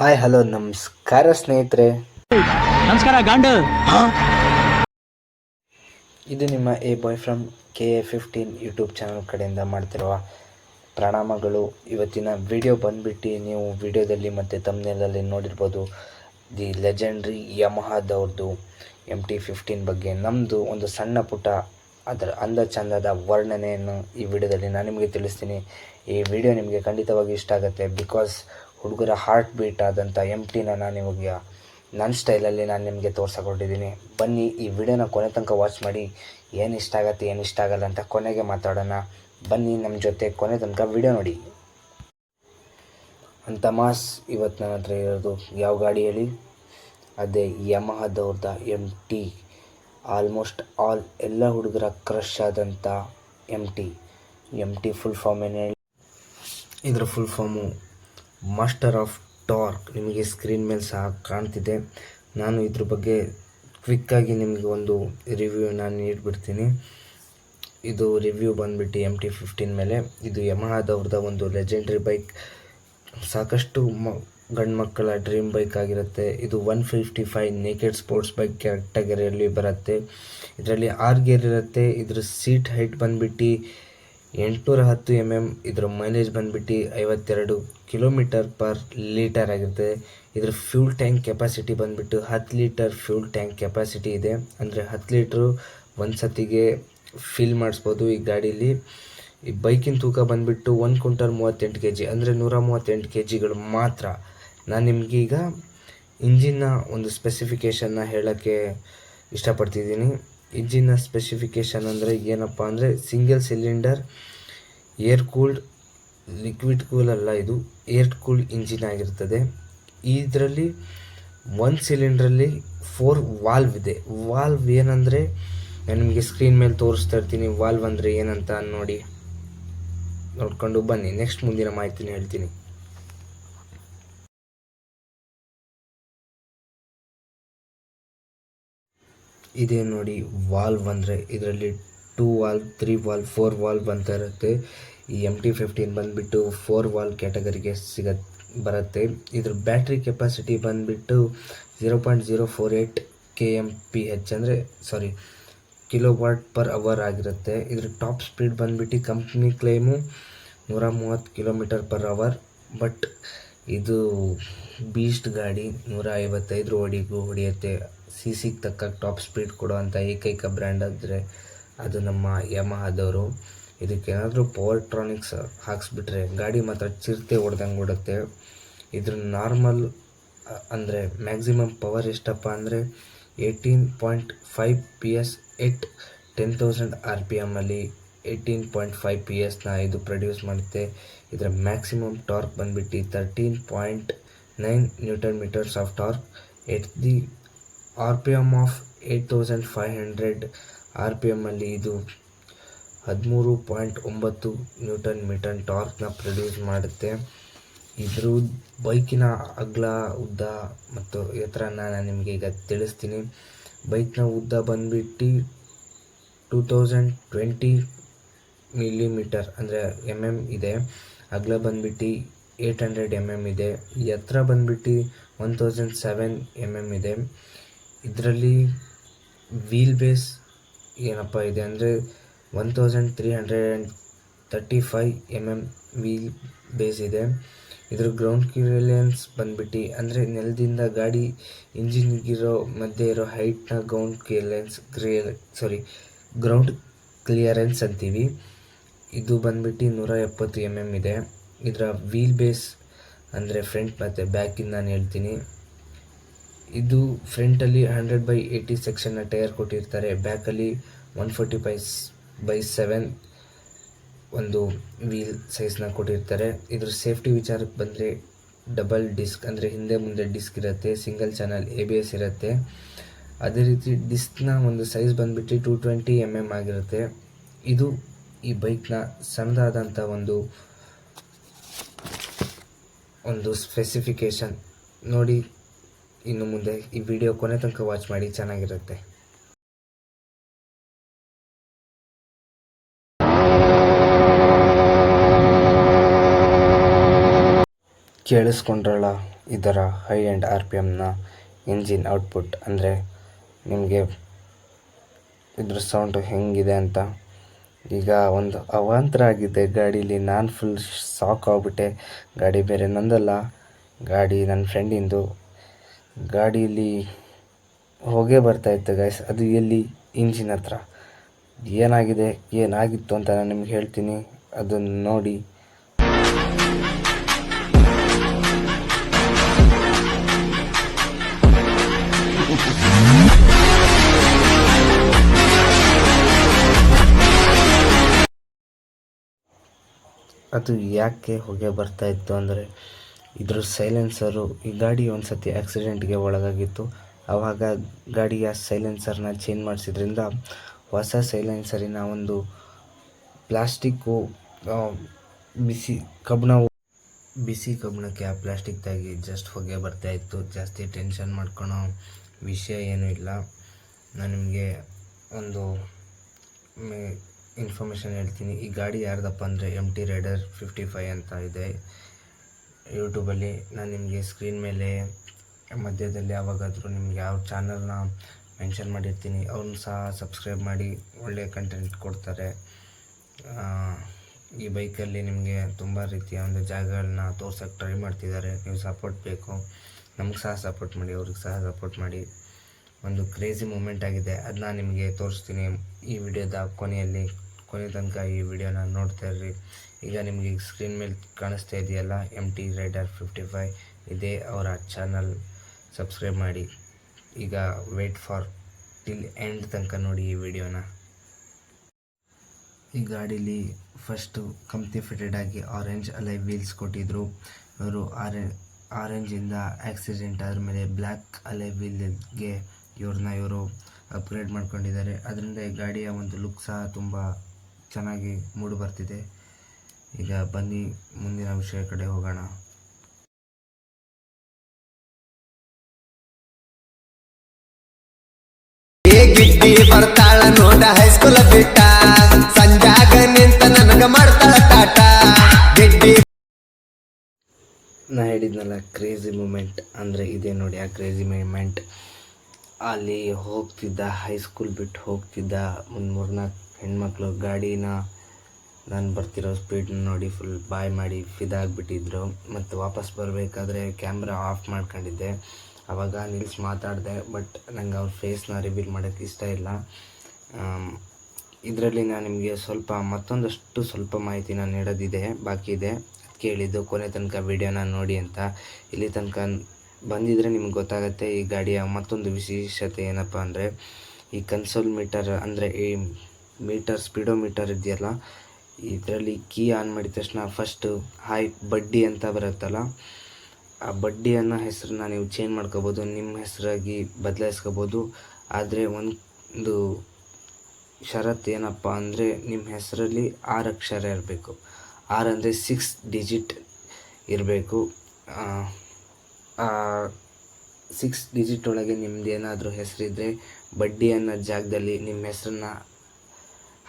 Hi hello ನಮಸ್ಕಾರ ಸ್ನೇಹಿತರೆ. ನಮಸ್ಕಾರ ಗಾಂಡ. ಇದು ನಿಮ್ಮ a boy from K A fifteen YouTube channel ಕಡೆಯಿಂದ ಮಾಡ್ತಿರುವ ಪ್ರಣಾಮಗಳು. ಇವತ್ತಿನ ವಿಡಿಯೋ ಬಂದ್ಬಿಟ್ಟು ನೀವು ವಿಡಿಯೋದಲ್ಲಿ ಮತ್ತು ತಮ್ಮನೇಲಲ್ಲಿ ನೋಡಿರ್ಬೋದು. ದಿ ಲೆಜೆಂಡ್ರಿ ಯಮಹಾದವ್ರದ್ದು ಎಂ ಟಿ ಫಿಫ್ಟೀನ್ ಬಗ್ಗೆ. ನಮ್ಮದು ಒಂದು ಸಣ್ಣ ಪುಟ್ಟ ಅದರ ಅಂದ ಚಂದದ ವರ್ಣನೆಯನ್ನು ಈ ವಿಡಿಯೋದಲ್ಲಿ ನಾನು ನಿಮಗೆ ತಿಳಿಸ್ತೀನಿ. ಈ ವಿಡಿಯೋ ನಿಮಗೆ ಖಂಡಿತವಾಗಿ ಇಷ್ಟ ಆಗುತ್ತೆ ಬಿಕಾಸ್ ಹುಡುಗರ ಹಾರ್ಟ್ ಬೀಟ್ ಆದಂಥ ಎಂ ಟಿನ ನಾನು ನಿಮಗೆ ನನ್ನ ಸ್ಟೈಲಲ್ಲಿ ನಾನು ನಿಮಗೆ ತೋರ್ಸಕೊಟ್ಟಿದ್ದೀನಿ ಬನ್ನಿ ಈ ವಿಡಿಯೋನ ಕೊನೆ ತನಕ ವಾಚ್ ಮಾಡಿ, ಏನು ಇಷ್ಟ ಆಗತ್ತೆ, ಏನು ಇಷ್ಟ ಆಗಲ್ಲ ಅಂತ ಕೊನೆಗೆ ಮಾತಾಡೋಣ. ಬನ್ನಿ ನಮ್ಮ ಜೊತೆ ಕೊನೆ ತನಕ ವಿಡಿಯೋ ನೋಡಿ. ಅಂತ ಮಾಸ್ ಇವತ್ತು ನನ್ನ ಹತ್ರ ಇರೋದು, ಯಾವ ಗಾಡಿ ಹೇಳಿ? ಅದೇ ಯಮಹದವ್ರದ ಎಂ ಟಿ ಆಲ್ಮೋಸ್ಟ್ ಆಲ್ ಎಲ್ಲ ಹುಡುಗರ ಕ್ರಶ್ ಆದಂಥ M T M T full form ಏನು ಹೇಳಿ? ಇದರ full form master of torque ನಿಮಗೆ ಸ್ಕ್ರೀನ್ ಮೇಲೆ ಸಹ ಕಾಣ್ತಿದೆ. ನಾನು ಇದ್ರ ಬಗ್ಗೆ ಕ್ವಿಕ್ಕಾಗಿ ನಿಮಗೆ ಒಂದು ರಿವ್ಯೂ ನಾನು ನೀಡಿಬಿಡ್ತೀನಿ. ಇದು ರಿವ್ಯೂ ಬಂದ್ಬಿಟ್ಟು ಎಂ ಟಿ ಫಿಫ್ಟೀನ್ ಮೇಲೆ. ಇದು ಯಮಹಾದವ್ರದ ಒಂದು ಲೆಜೆಂಡ್ರಿ ಬೈಕ್ ಸಾಕಷ್ಟು ಮ, ಗಂಡು ಮಕ್ಕಳ ಡ್ರೀಮ್ ಬೈಕ್ ಆಗಿರುತ್ತೆ. ಇದು one fifty five naked sports bike ಕ್ಯಾಟಗರಿಯಲ್ಲಿ ಬರುತ್ತೆ. ಇದರಲ್ಲಿ ಆರ್ ಗೇರ್ ಇರುತ್ತೆ. ಇದ್ರ ಸೀಟ್ ಹೈಟ್ ಬಂದ್ಬಿಟ್ಟು ಎಂಟುನೂರ ಹತ್ತು ಎಂ ಎಂ ಇದರ ಮೈಲೇಜ್ ಬಂದ್ಬಿಟ್ಟು ಐವತ್ತೆರಡು ಕಿಲೋಮೀಟರ್ ಪರ್ ಲೀಟರ್ ಆಗಿರುತ್ತೆ. ಇದ್ರ ಫ್ಯೂಲ್ ಟ್ಯಾಂಕ್ ಕೆಪಾಸಿಟಿ ಬಂದ್ಬಿಟ್ಟು ಹತ್ತು ಲೀಟರ್ ಫ್ಯೂಲ್ ಟ್ಯಾಂಕ್ ಕೆಪಾಸಿಟಿ ಇದೆ. ಅಂದರೆ ಹತ್ತು ಲೀಟ್ರು ಒಂದು ಸತಿಗೆ ಫಿಲ್ ಮಾಡಿಸ್ಬೋದು ಈ ಗಾಡೀಲಿ. ಈ ಬೈಕಿನ ತೂಕ ಬಂದ್ಬಿಟ್ಟು ಒಂದು ಕ್ವಿಂಟಲ್ ಮೂವತ್ತೆಂಟು ಕೆ ಜಿ ಅಂದರೆ ನೂರ ಮೂವತ್ತೆಂಟು ಕೆ ಜಿಗಳು ಮಾತ್ರ. ನಾನು ನಿಮಗೀಗ ಇಂಜಿನ್ನ ಒಂದು ಸ್ಪೆಸಿಫಿಕೇಷನ್ನ ಹೇಳೋಕ್ಕೆ ಇಷ್ಟಪಡ್ತಿದ್ದೀನಿ. ಇಂಜಿನ್ನ ಸ್ಪೆಸಿಫಿಕೇಷನ್ ಅಂದರೆ ಏನಪ್ಪ ಅಂದರೆ single cylinder, air cooled, liquid cool ಅಲ್ಲ ಇದು, ಏರ್ ಕೂಲ್ಡ್ ಇಂಜಿನ್ ಆಗಿರ್ತದೆ. ಇದರಲ್ಲಿ ಒಂದು ಸಿಲಿಂಡ್ರಲ್ಲಿ ಫೋರ್ ವಾಲ್ವ್ ಇದೆ. ವಾಲ್ವ್ ಏನಂದರೆ ನಾನು ನಿಮಗೆ ಸ್ಕ್ರೀನ್ ಮೇಲೆ ತೋರಿಸ್ತಾ ಇರ್ತೀನಿ, ವಾಲ್ವ್ ಅಂದರೆ ಏನಂತ ನೋಡಿ ನೋಡ್ಕೊಂಡು ಬನ್ನಿ. ನೆಕ್ಸ್ಟ್ ಮುಂದಿನ ಮಾಹಿತಿನ ಹೇಳ್ತೀನಿ. ಇದೇ ನೋಡಿ, ವಾಲ್ವ್ ಅಂದರೆ ಇದರಲ್ಲಿ two valve, three valve, four valve ಅಂತ ಇರುತ್ತೆ. ಈ ಎಂ ಟಿ ಫಿಫ್ಟೀನ್ ಬಂದುಬಿಟ್ಟು ಫೋರ್ ವಾಲ್ವ್ ಕ್ಯಾಟಗರಿಗೆ ಸಿಗ ಬರುತ್ತೆ. ಇದ್ರ ಬ್ಯಾಟ್ರಿ ಕೆಪಾಸಿಟಿ ಬಂದುಬಿಟ್ಟು zero point zero four eight K M P H ಅಂದರೆ, sorry kilo watt per hour ಆಗಿರುತ್ತೆ. ಇದ್ರ ಟಾಪ್ ಸ್ಪೀಡ್ ಬಂದುಬಿಟ್ಟು ಕಂಪ್ನಿ ಕ್ಲೇಮು ನೂರ ಮೂವತ್ತು ಕಿಲೋಮೀಟರ್ ಪರ್ ಅವರ್. ಬಟ್ ಇದು ಬೀಸ್ಟ್ ಗಾಡಿ ನೂರ ಐವತ್ತೈದು ಓಡಿಗೂ ಹೊಡೆಯುತ್ತೆ. ಸಿ ಸಿಗೆ ತಕ್ಕ ಟಾಪ್ ಸ್ಪೀಡ್ ಕೊಡುವಂಥ ಏಕೈಕ ಬ್ರ್ಯಾಂಡ್ ಆದರೆ ಅದು ನಮ್ಮ ಯಮಹದವರು ಇದಕ್ಕೇನಾದರೂ ಪವರ್ಟ್ರಾನಿಕ್ಸ್ ಹಾಕ್ಸ್ಬಿಟ್ರೆ ಗಾಡಿ ಮಾತ್ರ ಚಿರತೆ ಹೊಡೆದಂಗೆ ಓಡುತ್ತೆ ಇದ್ರ ನಾರ್ಮಲ್ ಅಂದರೆ ಮ್ಯಾಕ್ಸಿಮಮ್ ಪವರ್ ಎಷ್ಟಪ್ಪ ಅಂದರೆ eighteen point five P S at ten thousand R P ಎಮ್ಮಲ್ಲಿ eighteen point five P ಎಸ್ನ ಇದು ಪ್ರೊಡ್ಯೂಸ್ ಮಾಡುತ್ತೆ. ಇದರ ಮ್ಯಾಕ್ಸಿಮಮ್ ಟಾರ್ಕ್ ಬಂದುಬಿಟ್ಟು thirteen point nine newton metres of torque at the R P M of eight thousand five hundred R P ಎಮ್ಮಲ್ಲಿ ಇದು ಹದಿಮೂರು point ಒಂಬತ್ತು Newton metre ಟಾರ್ಕ್ನ produce ಮಾಡುತ್ತೆ. ಇದ್ರ ಬೈಕಿನ ಅಗಲ, ಉದ್ದ ಮತ್ತು ಎತ್ತರನ ನಾನು ನಿಮಗೆ ಈಗ ತಿಳಿಸ್ತೀನಿ. ಬೈಕ್ನ ಉದ್ದ ಬಂದ್ಬಿಟ್ಟು ಟೂ ತೌಸಂಡ್ ಟ್ವೆಂಟಿ ಮಿಲಿಮೀಟರ್ ಅಂದರೆ ಎಂ ಎಂ ಇದೆ. ಅಗಲ ಬಂದ್ಬಿಟ್ಟು ಏಯ್ಟ್ ಹಂಡ್ರೆಡ್ ಎಂ ಎಂ ಇದೆ. ಎತ್ತರ ಬಂದ್ಬಿಟ್ಟು one thousand seven M M ಇದೆ. ಇದರಲ್ಲಿ ವೀಲ್ ಬೇಸ್ ಏನಪ್ಪ ಇದೆ ಅಂದರೆ one thousand three hundred and thirty five M M wheel base ಇದೆ. ಇದ್ರ ಗ್ರೌಂಡ್ ಕ್ಲಿಯರೆನ್ಸ್ ಬಂದ್ಬಿಟ್ಟು, ಅಂದರೆ ನೆಲದಿಂದ ಗಾಡಿ ಇಂಜಿನ್ಗಿರೋ ಮಧ್ಯೆ ಇರೋ ಹೈಟ್ನ ಗ್ರೌಂಡ್ ಕ್ಲಿಯರೆನ್ಸ್ ಕ್ರಿಯ ಸಾರಿ ಗ್ರೌಂಡ್ ಕ್ಲಿಯರೆನ್ಸ್ ಅಂತೀವಿ. ಇದು ಬಂದ್ಬಿಟ್ಟು ನೂರ ಎಪ್ಪತ್ತು ಎಂ ಎಂ ಇದೆ. ಇದರ ವೀಲ್ ಬೇಸ್ ಅಂದರೆ ಫ್ರಂಟ್ ಮತ್ತು ಬ್ಯಾಕಿಂದ ನಾನು ಹೇಳ್ತೀನಿ. ಇದು ಫ್ರಂಟಲ್ಲಿ ಹಂಡ್ರೆಡ್ ಬೈ ಏಯ್ಟಿ ಸೆಕ್ಷನ್ನ ಟೈರ್ ಕೊಟ್ಟಿರ್ತಾರೆ. ಬ್ಯಾಕಲ್ಲಿ one forty five by seven ಒಂದು ವೀಲ್ ಸೈಜ್ನ ಕೊಟ್ಟಿರ್ತಾರೆ. ಇದ್ರ ಸೇಫ್ಟಿ ವಿಚಾರಕ್ಕೆ ಬಂದರೆ ಡಬಲ್ ಡಿಸ್ಕ್ ಅಂದರೆ ಹಿಂದೆ ಮುಂದೆ ಡಿಸ್ಕ್ ಇರುತ್ತೆ single channel A B S ಇರುತ್ತೆ. ಅದೇ ರೀತಿ ಡಿಸ್ಕ್ನ ಒಂದು ಸೈಜ್ ಬಂದುಬಿಟ್ಟು ಟೂ ಟ್ವೆಂಟಿ ಎಂ ಎಂ ಆಗಿರುತ್ತೆ. ಇದು ಈ ಬೈಕ್ನ ಸಣ್ಣದಾದಂಥ ಒಂದು ಒಂದು ಸ್ಪೆಸಿಫಿಕೇಷನ್ ನೋಡಿ ಇನ್ನು ಮುಂದೆ ಈ ವಿಡಿಯೋ ಕೊನೆ ತನಕ ವಾಚ್ ಮಾಡಿ ಚೆನ್ನಾಗಿರುತ್ತೆ. ಕೇಳಿಸ್ಕೊಂಡ್ರಲ್ಲ, ಇದರ ಹೈ ಆ್ಯಂಡ್ ಆರ್ ಪಿ ಎಮ್ನ ಇಂಜಿನ್ ಔಟ್ಪುಟ್ ಅಂದರೆ ನಿಮಗೆ ಇದ್ರ ಸೌಂಡು ಹೆಂಗಿದೆ ಅಂತ. ಈಗ ಒಂದು ಅವಾಂತರ ಆಗಿದೆ. ಗಾಡೀಲಿ ನಾನು ಫುಲ್ ಸಾಕ್ ಆಗ್ಬಿಟ್ಟೆ. ಗಾಡಿ ಬೇರೆ ನಂದಲ್ಲ. ಗಾಡಿ ನನ್ನ ಫ್ರೆಂಡಿಂದು ಗಾಡೀಲಿ ಹೊಗೆ ಬರ್ತಾಯಿತ್ತು ಗೈಸ್ ಅದು ಎಲ್ಲಿ? ಇಂಜಿನ್ ಹತ್ರ. ಏನಾಗಿದೆ? ಏನಾಗಿತ್ತು ಅಂತ ನಾನು ನಿಮ್ಗೆ ಹೇಳ್ತೀನಿ. ಅದನ್ನು ನೋಡಿ. ಅದು ಯಾಕೆ ಹೊಗೆ ಬರ್ತಾ ಇತ್ತು ಅಂದರೆ ಇದ್ರ ಸೈಲೆನ್ಸರು ಈ ಗಾಡಿ ಒಂದು ಸತಿ ಆಕ್ಸಿಡೆಂಟ್ಗೆ ಒಳಗಾಗಿತ್ತು. ಆವಾಗ ಗಾಡಿಯ ಸೈಲೆನ್ಸರ್ನ ಚೇಂಜ್ ಮಾಡಿಸಿದ್ರಿಂದ ಹೊಸ ಸೈಲೆನ್ಸರಿನ ಒಂದು ಪ್ಲಾಸ್ಟಿಕ್ಕು ಬಿಸಿ ಕಬ್ಬಿಣವು ಬಿಸಿ ಕಬ್ಬಿಣಕ್ಕೆ ಆ ಪ್ಲಾಸ್ಟಿಕ್ ತಾಗಿ ಜಸ್ಟ್ ಹೊಗೆ ಬರ್ತಾ ಇತ್ತು. ಜಾಸ್ತಿ ಟೆನ್ಷನ್ ಮಾಡ್ಕೊಳೋ ವಿಷಯ ಏನೂ ಇಲ್ಲ. ನಾನು ನಿಮಗೆ ಒಂದು ಇನ್ಫಾರ್ಮೇಷನ್ ಹೇಳ್ತೀನಿ. ಈ ಗಾಡಿ ಯಾರ್ದಪ್ಪ ಅಂದರೆ M T rider fifty five ಅಂತ ಇದೆ. ಯೂಟ್ಯೂಬಲ್ಲಿ ನಾನು ನಿಮಗೆ ಸ್ಕ್ರೀನ್ ಮೇಲೆ ಮಧ್ಯದಲ್ಲಿ ಯಾವಾಗಾದರೂ ನಿಮ್ಗೆ ಯಾವ ಚಾನಲ್ನ ಮೆನ್ಷನ್ ಮಾಡಿರ್ತೀನಿ, ಅವ್ರನ್ನ ಸಹ ಸಬ್ಸ್ಕ್ರೈಬ್ ಮಾಡಿ ಒಳ್ಳೆಯ ಕಂಟೆಂಟ್ ಕೊಡ್ತಾರೆ. ಈ ಬೈಕಲ್ಲಿ ನಿಮಗೆ ತುಂಬ ರೀತಿಯ ಒಂದು ಜಾಗಗಳನ್ನ ತೋರ್ಸೋಕ್ಕೆ ಟ್ರೈ ಮಾಡ್ತಿದ್ದಾರೆ. ನೀವು ಸಪೋರ್ಟ್ ಬೇಕು. ನಮ್ಗೆ ಸಹ ಸಪೋರ್ಟ್ ಮಾಡಿ, ಅವ್ರಿಗೆ ಸಹ ಸಪೋರ್ಟ್ ಮಾಡಿ. ಒಂದು ಕ್ರೇಜಿ ಮೂಮೆಂಟ್ ಆಗಿದೆ. ಅದನ್ನ ನಿಮಗೆ ತೋರಿಸ್ತೀನಿ ಈ ವಿಡಿಯೋದ ಕೊನೆಯಲ್ಲಿ. ಕೊನೆ ತನಕ ಈ ವಿಡಿಯೋನ ನೋಡ್ತಾ ಇರ್ರಿ. ಈಗ ನಿಮಗೆ ಸ್ಕ್ರೀನ್ ಮೇಲೆ ಕಾಣಿಸ್ತಾ ಇದೆಯಲ್ಲ M T rider fifty five ಇದೇ ಅವರ ಚಾನಲ್ ಸಬ್ಸ್ಕ್ರೈಬ್ ಮಾಡಿ. ಈಗ ವೇಟ್ ಫಾರ್ ಟಿಲ್ ಎಂಡ್ ತನಕ ನೋಡಿ ಈ ವಿಡಿಯೋನ. ಈ ಗಾಡೀಲಿ ಫಸ್ಟು ಕಂಪ್ನಿ ಫಿಟೆಡ್ ಆಗಿ ಆರೆಂಜ್ ಅಲೈ ವೀಲ್ಸ್ ಕೊಟ್ಟಿದ್ದರು ಇವರು ಆರೆ ಆರೆಂಜಿಂದ ಆಕ್ಸಿಡೆಂಟ್ ಆದಮೇಲೆ ಬ್ಲ್ಯಾಕ್ ಅಲೈ ವೀಲ್ಗೆ ಇವ್ರನ್ನ ಇವರು ಅಪ್ಗ್ರೇಡ್ ಮಾಡ್ಕೊಂಡಿದ್ದಾರೆ. ಅದರಿಂದ ಈ ಗಾಡಿಯ ಒಂದು ಲುಕ್ ಸಹ ತುಂಬ ಚೆನ್ನಾಗಿ ಮೂಡಿ ಬರ್ತಿದೆ. ಈಗ ಬನ್ನಿ ಮುಂದಿನ ವಿಷಯ ಕಡೆ ಹೋಗೋಣ. ಬರ್ತಾಳ ನೋಡ ಹೈಸ್ಕೂಲ್ ಬಿಟ್ಟ. ಸಂಜಾಗ ನಿಂತ ನನಗ ಮಾಡ್ತಾಳ ತಾಟ. ನಾ ಹೇಳಿದ್ನಲ್ಲ ಕ್ರೇಜಿ ಮೂಮೆಂಟ್ ಅಂದರೆ ಇದೆ ನೋಡಿ ಆ ಕ್ರೇಜಿ ಮೂಮೆಂಟ್ ಅಲ್ಲಿ ಹೋಗ್ತಿದ್ದ ಹೈಸ್ಕೂಲ್ ಬಿಟ್ಟು ಹೋಗ್ತಿದ್ದ ಒಂದು ಮೂರ್ನಾಲ್ಕು ಹೆಣ್ಮಕ್ಳು ಗಾಡಿನ ನಾನು ಬರ್ತಿರೋ ಸ್ಪೀಡ್ನ ನೋಡಿ ಫುಲ್ ಬಾಯ್ ಮಾಡಿ ಫಿದಾಗ್ಬಿಟ್ಟಿದ್ರು. ಮತ್ತು ವಾಪಸ್ ಬರಬೇಕಾದ್ರೆ ಕ್ಯಾಮ್ರಾ ಆಫ್ ಮಾಡ್ಕೊಂಡಿದ್ದೆ. ಆವಾಗ ನಿಲ್ಸಿ ಮಾತಾಡಿದೆ ಬಟ್ ನಂಗೆ ಅವ್ರ ಫೇಸ್ನ ರಿವೀಲ್ ಮಾಡೋಕ್ಕೆ ಇಷ್ಟ ಇಲ್ಲ. ಇದರಲ್ಲಿ ನಾನು ನಿಮಗೆ ಸ್ವಲ್ಪ ಮತ್ತೊಂದಷ್ಟು ಸ್ವಲ್ಪ ಮಾಹಿತಿನ ನೀಡೋದಿದೆ, ಬಾಕಿ ಇದೆ. ಕೇಳಿದ್ದು ಕೊನೆ ತನಕ ವಿಡಿಯೋನ ನೋಡಿ ಅಂತ. ಇಲ್ಲಿ ತನಕ ಬಂದಿದ್ರೆ ನಿಮ್ಗೆ ಗೊತ್ತಾಗುತ್ತೆ ಈ ಗಾಡಿಯ ಮತ್ತೊಂದು ವಿಶೇಷತೆ ಏನಪ್ಪ ಅಂದರೆ ಈ ಕನ್ಸೋಲ್ ಮೀಟರ್ ಅಂದರೆ ಈ ಮೀಟರ್ ಸ್ಪೀಡೋ ಮೀಟರ್ ಇದೆಯಲ್ಲ, ಇದರಲ್ಲಿ ಕೀ ಆನ್ ಮಾಡಿದ ತಕ್ಷಣ ಫಸ್ಟು ಹಾಯ್ ಬಡ್ಡಿ ಅಂತ ಬರುತ್ತಲ್ಲ, ಆ ಬಡ್ಡಿಯನ್ನು ಹೆಸರನ್ನ ನೀವು ಚೇಂಜ್ ಮಾಡ್ಕೋಬೋದು, ನಿಮ್ಮ ಹೆಸರಾಗಿ ಬದಲಾಯಿಸ್ಕೋಬೋದು. ಆದರೆ ಒಂದು ಷರತ್ತು ಏನಪ್ಪ ಅಂದರೆ ನಿಮ್ಮ ಹೆಸರಲ್ಲಿ ಆರು ಅಕ್ಷರ ಇರಬೇಕು. ಆರು ಅಂದರೆ ಸಿಕ್ಸ್ ಡಿಜಿಟ್ ಇರಬೇಕು. ಸಿಕ್ಸ್ ಡಿಜಿಟ್ ಒಳಗೆ ನಿಮ್ಮದೇನಾದರೂ ಹೆಸರಿದ್ದರೆ ಬಡ್ಡಿ ಅನ್ನೋ ಜಾಗದಲ್ಲಿ ನಿಮ್ಮ ಹೆಸರನ್ನ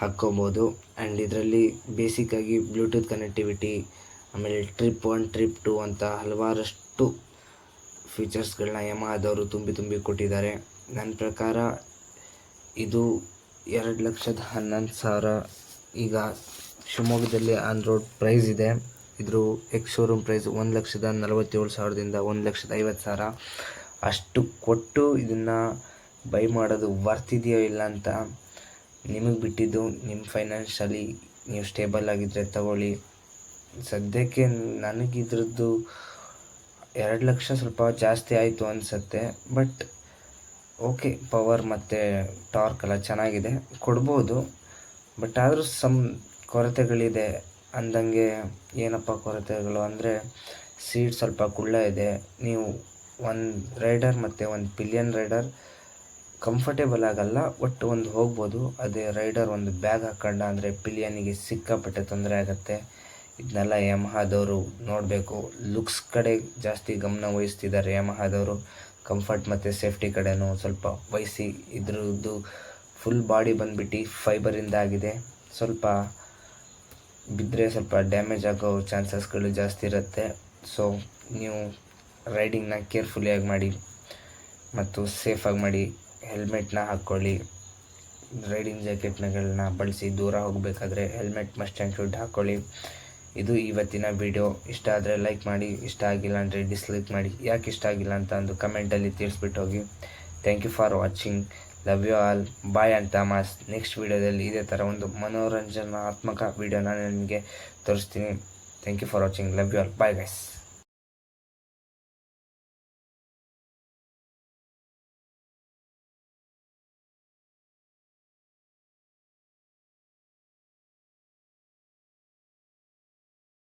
ಹಾಕ್ಕೊಬೋದು. ಆ್ಯಂಡ್ ಇದರಲ್ಲಿ ಬೇಸಿಕ್ಕಾಗಿ ಬ್ಲೂಟೂತ್ ಕನೆಕ್ಟಿವಿಟಿ ಆಮೇಲೆ ಟ್ರಿಪ್ ಒನ್ ಟ್ರಿಪ್ ಟು ಅಂತ ಹಲವಾರಷ್ಟು ಫೀಚರ್ಸ್ಗಳನ್ನ ಯಮಹದವರು ತುಂಬಿ ತುಂಬಿ ಕೊಟ್ಟಿದ್ದಾರೆ. ನನ್ನ ಪ್ರಕಾರ ಇದು ಎರಡು ಲಕ್ಷದ ಹನ್ನೊಂದು ಸಾವಿರ ಈಗ ಶಿವಮೊಗ್ಗದಲ್ಲಿ ಆನ್ ರೋಡ್ ಪ್ರೈಸ್ ಇದೆ. ಇದ್ರ ಎಕ್ಸ್ ಶೋರೂಮ್ ಪ್ರೈಸ್ ಒಂದು ಲಕ್ಷದ ನಲವತ್ತೇಳು ಸಾವಿರದಿಂದ ಒಂದು ಲಕ್ಷದ ಐವತ್ತು ಸಾವಿರ. ಅಷ್ಟು ಕೊಟ್ಟು ಇದನ್ನು ಬೈ ಮಾಡೋದು ವರ್ತಿದೆಯೋ ಇಲ್ಲ ಅಂತ ನಿಮಗೆ ಬಿಟ್ಟಿದ್ದು ನಿಮ್ಮ ಫೈನಾನ್ಷಿಯಲಿ ನೀವು ಸ್ಟೇಬಲ್ ಆಗಿದ್ದರೆ ತಗೊಳ್ಳಿ. ಸದ್ಯಕ್ಕೆ ನನಗಿದ್ರದ್ದು ಎರಡು ಲಕ್ಷ ಸ್ವಲ್ಪ ಜಾಸ್ತಿ ಆಯಿತು ಅನಿಸುತ್ತೆ ಬಟ್ ಓಕೆ ಪವರ್ ಮತ್ತು ಟಾರ್ಕ್ ಎಲ್ಲ ಚೆನ್ನಾಗಿದೆ, ಕೊಡ್ಬೋದು. ಬಟ್ ಆದರೂ ಸಮ್ ಕೊರತೆಗಳಿದೆ, ಅಂದಂಗೆ ಏನಪ್ಪ ಕೊರತೆಗಳು ಅಂದರೆ ಸೀಟ್ ಸ್ವಲ್ಪ ಕುಳ್ಳ ಇದೆ, ನೀವು ಒಂದು ರೈಡರ್ ಮತ್ತು ಒಂದು ಪಿಲಿಯನ್ ರೈಡರ್ ಕಂಫರ್ಟೇಬಲ್ ಆಗಲ್ಲ, ಒಟ್ಟು ಒಂದು ಹೋಗ್ಬೋದು. ಅದೇ ರೈಡರ್ ಒಂದು ಬ್ಯಾಗ್ ಹಾಕೊಂಡ ಅಂದರೆ ಪಿಲಿಯನಿಗೆ ಸಿಕ್ಕಾಪಟ್ಟೆ ತೊಂದರೆ ಆಗುತ್ತೆ. ಇದನ್ನೆಲ್ಲ ಯಮಹಾದವರು ನೋಡಬೇಕು. ಲುಕ್ಸ್ ಕಡೆ ಜಾಸ್ತಿ ಗಮನ ವಹಿಸ್ತಿದ್ದಾರೆ ಯಮಹಾದವರು ಕಂಫರ್ಟ್ ಮತ್ತು ಸೇಫ್ಟಿ ಕಡೆನೂ ಸ್ವಲ್ಪ ವಹಿಸಿ, ಇದ್ರದ್ದು ಫುಲ್ ಬಾಡಿ ಬಂದ್ಬಿಟ್ಟು ಫೈಬರಿಂದ ಆಗಿದೆ. ಸ್ವಲ್ಪ ಬಿದ್ದರೆ ಸ್ವಲ್ಪ ಡ್ಯಾಮೇಜ್ ಆಗೋ ಚಾನ್ಸಸ್ಗಳು ಜಾಸ್ತಿ ಇರುತ್ತೆ. ಸೊ ನೀವು ರೈಡಿಂಗ್ನ ಕೇರ್ಫುಲ್ಲಿಯಾಗಿ ಮಾಡಿ, ಮತ್ತು ಸೇಫಾಗಿ ಮಾಡಿ. ಹೆಲ್ಮೆಟ್ನ ಹಾಕ್ಕೊಳ್ಳಿ ರೈಡಿಂಗ್ ಜಾಕೆಟ್ನಗಳನ್ನ ಬಳಸಿ ದೂರ ಹೋಗಬೇಕಾದ್ರೆ ಹೆಲ್ಮೆಟ್ ಮಸ್ಟ್ ಆ್ಯಂಡ್ ಶುಡ್ ಹಾಕ್ಕೊಳ್ಳಿ ಇದು ಇವತ್ತಿನ ವಿಡಿಯೋ. ಇಷ್ಟ ಆದರೆ ಲೈಕ್ ಮಾಡಿ, ಇಷ್ಟ ಆಗಿಲ್ಲ ಅಂದರೆ ಡಿಸ್ಲೈಕ್ ಮಾಡಿ, ಯಾಕೆ ಇಷ್ಟ ಆಗಿಲ್ಲ ಅಂತ ಒಂದು ಕಮೆಂಟಲ್ಲಿ ತಿಳಿಸ್ಬಿಟ್ಟು ಹೋಗಿ. Thank you for watching. Love you all. Bye ಅಂತ ಮಾಸ್. ನೆಕ್ಸ್ಟ್ ವಿಡಿಯೋದಲ್ಲಿ ಇದೇ ಥರ ಒಂದು ಮನೋರಂಜನಾತ್ಮಕ ವಿಡಿಯೋನ ನಿಮಗೆ ತೋರಿಸ್ತೀನಿ. Thank you for watching. Love you all. Bye guys